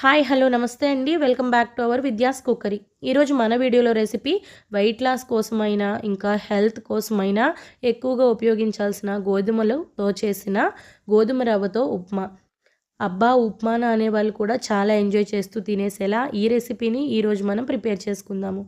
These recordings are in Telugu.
హాయ్ హలో నమస్తే అండి. Welcome back to our Vidya's cookery. ఈరోజు మన వీడియోలో రెసిపీ వెయిట్ లాస్ కోసమైనా ఇంకా హెల్త్ కోసమైనా ఎక్కువగా ఉపయోగించాల్సిన గోధుమలతో చేసిన గోధుమ రవ్వతో ఉప్మా. అబ్బా ఉప్మాన అనే వాళ్ళు కూడా చాలా ఎంజాయ్ చేస్తూ తినేసేలా ఈ రెసిపీని ఈరోజు మనం ప్రిపేర్ చేసుకుందాము.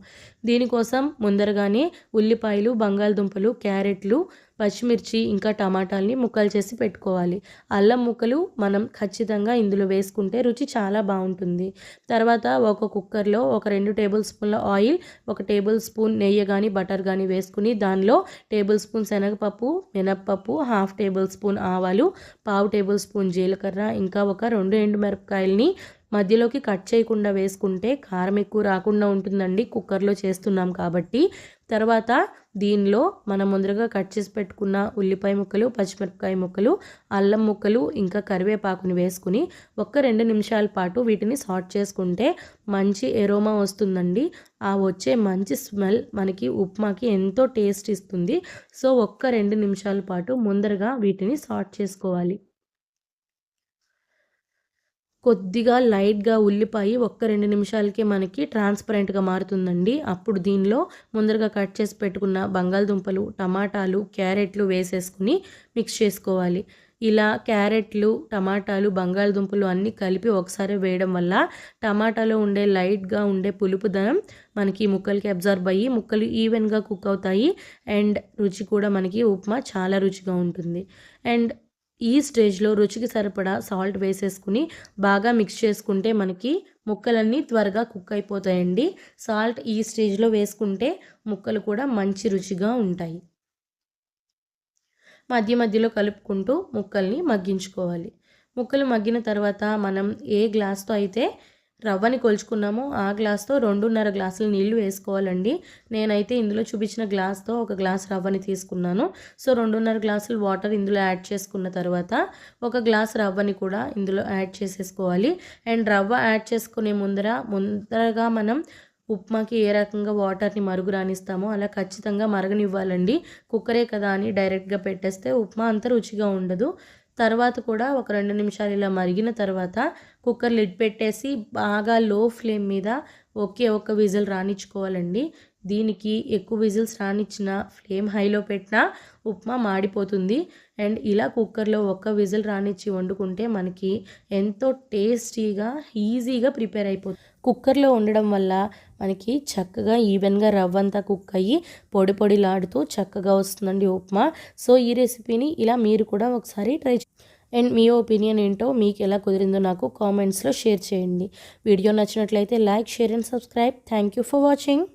దీనికోసం ముందరగానే ఉల్లిపాయలు బంగాళదుంపలు క్యారెట్లు పచ్చిమిర్చి ఇంకా టమాటాలని ముక్కలు చేసి పెట్టుకోవాలి. అల్లం ముక్కలు మనం ఖచ్చితంగా ఇందులో వేసుకుంటే రుచి చాలా బాగుంటుంది. తర్వాత ఒక కుక్కర్లో ఒక రెండు టేబుల్ స్పూన్ల ఆయిల్ ఒక టేబుల్ స్పూన్ నెయ్యి కానీ బటర్ కానీ వేసుకుని దానిలో టేబుల్ స్పూన్ శనగపప్పు మినప్పప్పు హాఫ్ టేబుల్ స్పూన్ ఆవాలు పావు టేబుల్ స్పూన్ జీలకర్ర ఇంకా ఒక రెండు ఎండుమిరపకాయలని మధ్యలోకి కట్ చేయకుండా వేసుకుంటే కారం ఎక్కువ రాకుండా ఉంటుందండి కుక్కర్లో చేస్తున్నాం కాబట్టి. తర్వాత దీనిలో మనం ముందరగా కట్ చేసి పెట్టుకున్న ఉల్లిపాయ ముక్కలు పచ్చిమిరపకాయ ముక్కలు అల్లం ముక్కలు ఇంకా కరివేపాకుని వేసుకుని ఒక్క రెండు నిమిషాల పాటు వీటిని సాట్ చేసుకుంటే మంచి ఎరోమా వస్తుందండి. ఆ వచ్చే మంచి స్మెల్ మనకి ఉప్మాకి ఎంతో టేస్ట్ ఇస్తుంది. సో ఒక్క రెండు నిమిషాల పాటు ముందరగా వీటిని సాట్ చేసుకోవాలి. కొద్దిగా లైట్గా ఉల్లిపాయ ఒక్క రెండు నిమిషాలకే మనకి ట్రాన్స్పరెంట్గా మారుతుందండి. అప్పుడు దీనిలో ముందరగా కట్ చేసి పెట్టుకున్న బంగాళదుంపలు టమాటాలు క్యారెట్లు వేసేసుకుని మిక్స్ చేసుకోవాలి. ఇలా క్యారెట్లు టమాటాలు బంగాళదుంపలు అన్నీ కలిపి ఒకసారి వేయడం వల్ల టమాటాలో ఉండే లైట్గా ఉండే పులుపుదనం మనకి ముక్కలకి అబ్జర్వ్ అయ్యి ముక్కలు ఈవెన్గా కుక్ అవుతాయి. అండ్ రుచి కూడా మనకి ఉప్మా చాలా రుచిగా ఉంటుంది. అండ్ ఈ స్టేజ్లో రుచికి సరిపడా సాల్ట్ వేసేసుకుని బాగా మిక్స్ చేసుకుంటే మనకి ముక్కలన్నీ త్వరగా కుక్ అయిపోతాయండి. సాల్ట్ ఈ స్టేజ్లో వేసుకుంటే ముక్కలు కూడా మంచి రుచిగా ఉంటాయి. మధ్య మధ్యలో కలుపుకుంటూ ముక్కల్ని మగ్గించుకోవాలి. ముక్కలు మగ్గిన తర్వాత మనం ఏ గ్లాస్తో అయితే రవ్వని కొలుచుకున్నామో. ఆ గ్లాస్తో రెండున్నర గ్లాసులు నీళ్ళు వేసుకోవాలండి. నేనైతే ఇందులో చూపించిన గ్లాస్తో ఒక గ్లాస్ రవ్వని తీసుకున్నాను. సో రెండున్నర గ్లాసులు వాటర్ ఇందులో యాడ్ చేసుకున్న తర్వాత ఒక గ్లాస్ రవ్వని కూడా ఇందులో యాడ్ చేసేసుకోవాలి. అండ్ రవ్వ యాడ్ చేసుకునే ముందర ముందరగా మనం ఉప్మాకి ఏ రకంగా వాటర్ని మరుగు రానిస్తామో అలా ఖచ్చితంగా మరగనివ్వాలండి. కుక్కరే కదా అని డైరెక్ట్గా పెట్టేస్తే ఉప్మా అంత రుచిగా ఉండదు. తర్వాత కూడా ఒక రెండు నిమిషాలు ఇలా మరిగిన తర్వాత కుక్కర్ లిడ్ పెట్టేసి బాగా లో ఫ్లేమ్ మీద ఒకే ఒక్క విజిల్ రానిచ్చుకోవాలండి. దీనికి ఎక్కువ విజిల్స్ రానిచ్చిన ఫ్లేమ్ హైలో పెట్టినా ఉప్మా మాడిపోతుంది. అండ్ ఇలా కుక్కర్లో ఒక్క విజిల్ రానిచ్చి వండుకుంటే మనకి ఎంతో టేస్టీగా ఈజీగా ప్రిపేర్ అయిపోతుంది. కుక్కర్లో ఉండడం వల్ల మనకి చక్కగా ఈవెన్గా రవ్వంతా కుక్ అయ్యి పొడి పొడిలాడుతూ చక్కగా వస్తుందండి ఉప్మా. సో ఈ రెసిపీని ఇలా మీరు కూడా ఒకసారి ట్రై అండ్ మీ ఒపీనియన్ ఏంటో మీకు ఎలా కుదిరిందో నాకు కామెంట్స్లో షేర్ చేయండి. వీడియో నచ్చినట్లయితే like share and subscribe. Thank you for watching.